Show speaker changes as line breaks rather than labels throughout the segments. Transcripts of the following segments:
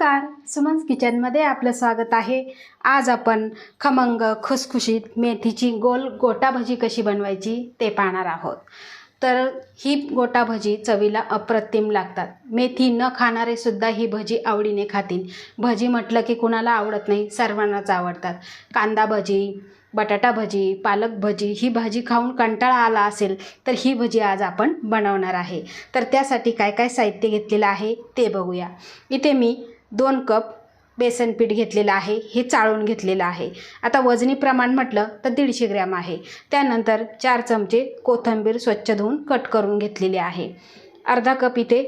नमस्कार. सुमन्स किचनमध्ये आपलं स्वागत आहे. आज आपण खमंग खुसखुशीत मेथीची गोल गोटा भजी कशी बनवायची ते पाहणार आहोत. तर ही गोटा भजी चवीला अप्रतिम लागतात. मेथी न खाणारे सुद्धा ही भजी आवडीने खातील. भजी म्हटलं की कुणाला आवडत नाही सर्वांनाच आवडतात. कांदा भजी बटाटा भजी पालक भजी ही भाजी खाऊन कंटाळा आला असेल तर ही भजी आज आपण बनवणार आहे. तर त्यासाठी काय काय साहित्य घेतलेलं आहे ते बघूया. इथे मी दोन कप बेसन पीठ घेतलेलं आहे हे चाळून घेतलेलं आहे. आता वजनी प्रमाण म्हटलं तर दीडशे ग्रॅम आहे. त्यानंतर चार चमचे कोथिंबीर स्वच्छ धुवून कट करून घेतलेली आहे. अर्धा कप इथे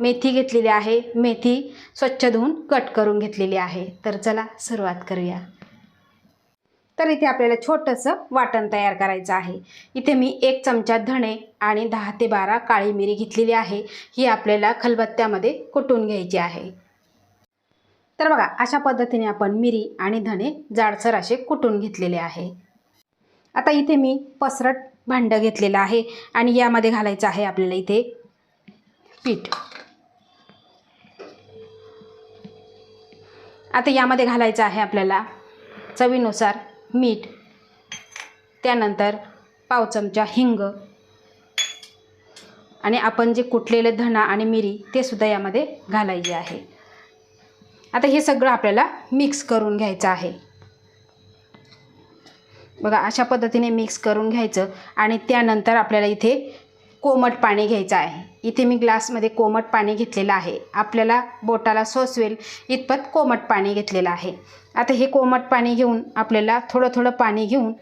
मेथी घेतलेली आहे. मेथी स्वच्छ धुवून कट करून घेतलेली आहे. तर चला सुरुवात करूया. तर इथे आपल्याला छोटंसं वाटण तयार करायचं आहे. इथे मी एक चमचा धणे आणि दहा ते बारा काळी मिरी घेतलेली आहे. ही आपल्याला खलबत्त्यामध्ये कुटून घ्यायची आहे. तर बघा अशा पद्धतीने आपण मिरी आणि धणे जाडसर असे कुटून घेतलेले आहे. आता इथे मी पसरट भांडं घेतलेलं आहे आणि यामध्ये घालायचं आहे आपल्याला इथे पीठ. आता यामध्ये घालायचं आहे आपल्याला चवीनुसार मीठ त्यानंतर पाव चमचा हिंग आणि आपण जे कुटलेले धणा आणि मिरी ते सुद्धा यामध्ये घालायचे आहे. आता हे सगळं आपल्याला मिक्स करून घ्यायचं आहे. बघा अशा पद्धतीने मिक्स करून घ्यायचं आणि त्यानंतर आपल्याला इथे कोमट पाणी घ्यायचं आहे. इथे मी ग्लासमध्ये कोमट पाणी घेतलेलं आहे. आपल्याला बोटाला सोसवेल इतपत कोमट पाणी घेतलेलं आहे. आता हे कोमट पाणी घेऊन आपल्याला थोडं थोडं पाणी घेऊन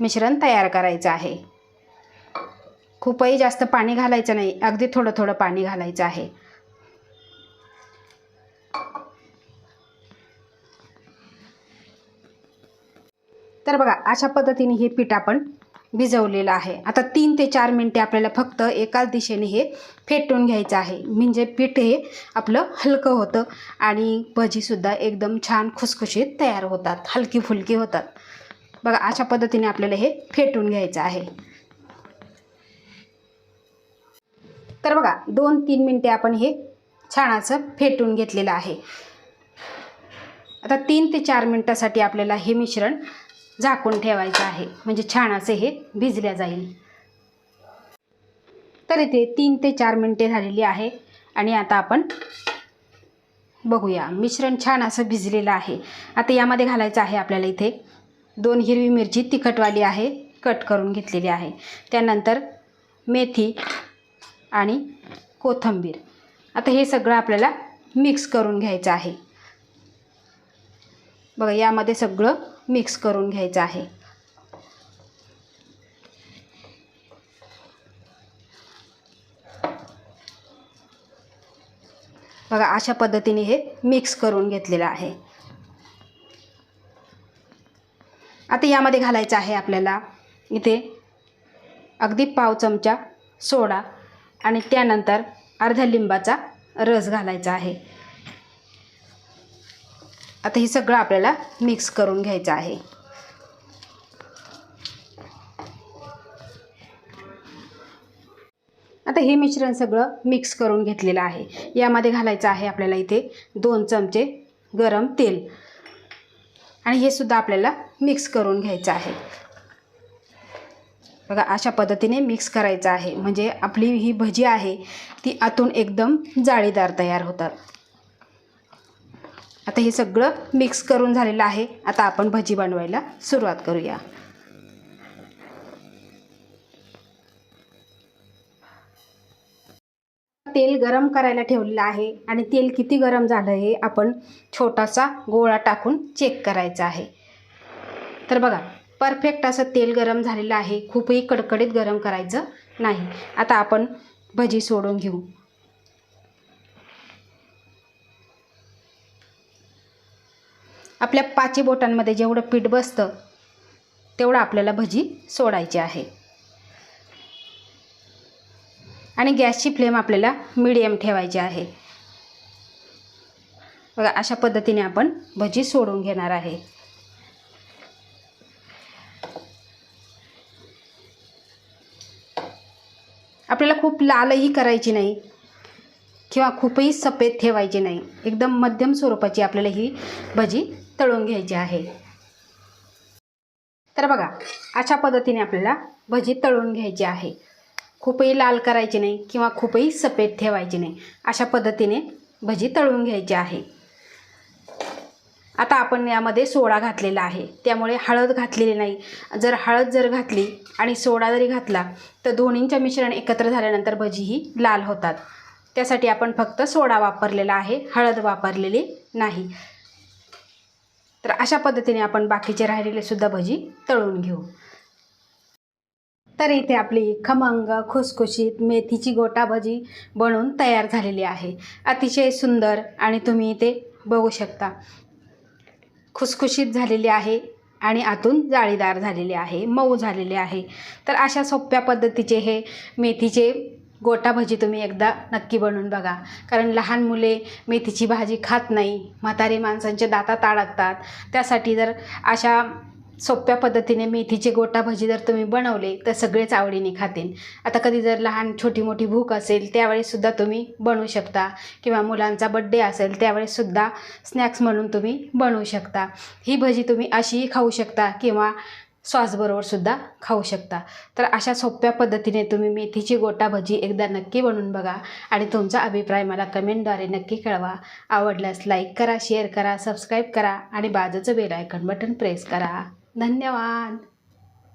मिश्रण तयार करायचं आहे. खूपही जास्त पाणी घालायचं नाही. अगदी थोडं थोडं पाणी घालायचं आहे. तर बघा अशा पद्धतीने हे पीठ आपण भिजवलेलं आहे. आता तीन ते चार मिनटे आपल्याला फक्त एकाच दिशेने हे फेटून घ्यायचं आहे. म्हणजे पीठ हे आपलं हलकं होतं आणि भजीसुद्धा एकदम छान खुसखुशीत तयार होतात. हलकी फुलकी होतात. बघा अशा पद्धतीने आपल्याला हे फेटून घ्यायचं आहे. तर बघा दोन तीन मिनटे आपण हे छान असं फेटून घेतलेलं आहे. आता तीन ते चार मिनटासाठी आपल्याला हे मिश्रण झाकून ठेवायचं आहे. म्हणजे छान असे हे भिजल्या जाईल. तर इथे तीन ते चार मिनटे झालेली आहे. आणि आता आपण बघूया. मिश्रण छान असं भिजलेलं आहे. आता यामध्ये घालायचं आहे आपल्याला इथे दोन हिरवी मिरची तिखटवाली आहे. कट करून घेतलेली आहे. त्यानंतर मेथी आणि कोथिंबीर. आता हे सगळं आपल्याला मिक्स करून घ्यायचं आहे. बघा यामध्ये सगळं मिक्स करून घ्यायचं आहे. बघा अशा पद्धतीने हे मिक्स करून घेतलेलं आहे. आता यामध्ये घालायचं आहे आपल्याला इथे अगदी पाव चमचा सोडा आणि त्यानंतर अर्ध्या लिंबाचा रस घालायचा आहे. आता हे सगळं आपल्याला मिक्स करून घ्यायचं आहे. आता हे मिश्रण सगळं मिक्स करून घेतलेलं आहे. यामध्ये घालायचं आहे आपल्याला इथे दोन चमचे गरम तेल. आणि हे सुद्धा आपल्याला मिक्स करून घ्यायचं आहे. बघा अशा पद्धतीने मिक्स करायचं आहे. म्हणजे आपली ही भजी आहे ती आतून एकदम जाळीदार तयार होतात. आता हे सगळं मिक्स करून झालेलं आहे. आता आपण भजी बनवायला सुरुवात करूया. तेल गरम करायला ठेवलेलं आहे आणि तेल किती गरम झालं हे आपण छोटासा गोळा टाकून चेक करायचा आहे. तर बघा परफेक्ट असं तेल गरम झालेलं आहे. खूपही कडकडीत गरम करायचं नाही. आता आपण भजी सोडून घेऊ. आपल्या पाची बोटांमध्ये जेवढं पीठ बसतं तेवढं आपल्याला भजी सोडायची आहे. आणि गॅसची फ्लेम आपल्याला मिडियम ठेवायची आहे. बघा अशा पद्धतीने आपण भजी सोडून घेणार आहे. आपल्याला खूप लालही करायची नाही किंवा खूपही सफेद ठेवायची नाही. एकदम मध्यम स्वरूपाची आपल्याला ही भजी तळून घ्यायची आहे. तर बघा अशा पद्धतीने आपल्याला भजी तळून घ्यायची आहे. खूपही लाल करायची नाही किंवा खूपही सफेद ठेवायची नाही. अशा पद्धतीने भजी तळून घ्यायची आहे. आता आपण यामध्ये सोडा घातलेला आहे. त्यामुळे हळद घातलेली नाही. जर हळद जर घातली आणि सोडा जरी घातला तर दोन्हींचे मिश्रण एकत्र झाल्यानंतर भजी ही लाल होतात. त्यासाठी आपण फक्त सोडा वापरलेला आहे हळद वापरलेली नाही. तर अशा पद्धतीने आपण बाकीचे राहिलेले सुद्धा भजी तळून घेऊ. तर इथे आपली खमंग खुसखुशीत मेथीची गोटा भजी बनवून तयार झालेली आहे. अतिशय सुंदर आणि तुम्ही इथे बघू शकता. खुसखुशीत झालेली आहे आणि आतून जाळीदार झालेली आहे मऊ झालेले आहे. तर अशा सोप्या पद्धतीचे हे मेथीचे गोटा भजी तुम्ही एकदा नक्की बनवून बघा. कारण लहान मुले मेथीची भाजी खात नाही म्हातारी माणसांच्या दातात अडकतात त्यासाठी जर अशा सोप्या पद्धतीने मेथीचे गोटा भजी जर तुम्ही बनवले तर सगळेच आवडीने खातील. आता कधी जर लहान छोटी मोठी भूक असेल त्यावेळेससुद्धा तुम्ही बनवू शकता. किंवा मुलांचा बड्डे असेल त्यावेळेससुद्धा स्नॅक्स म्हणून तुम्ही बनवू शकता. ही भजी तुम्ही अशीही खाऊ शकता किंवा सॉसबरोबर सुद्धा खाऊ शकता. तर अशा सोप्या पद्धतीने तुम्ही मेथीची गोटा भजी एकदा नक्की बनवून बघा आणि तुमचा अभिप्राय मला कमेंटद्वारे नक्की कळवा. आवडल्यास लाईक करा शेअर करा सबस्क्राईब करा आणि बाजूचं बेल आयकॉन बटन प्रेस करा. धन्यवाद!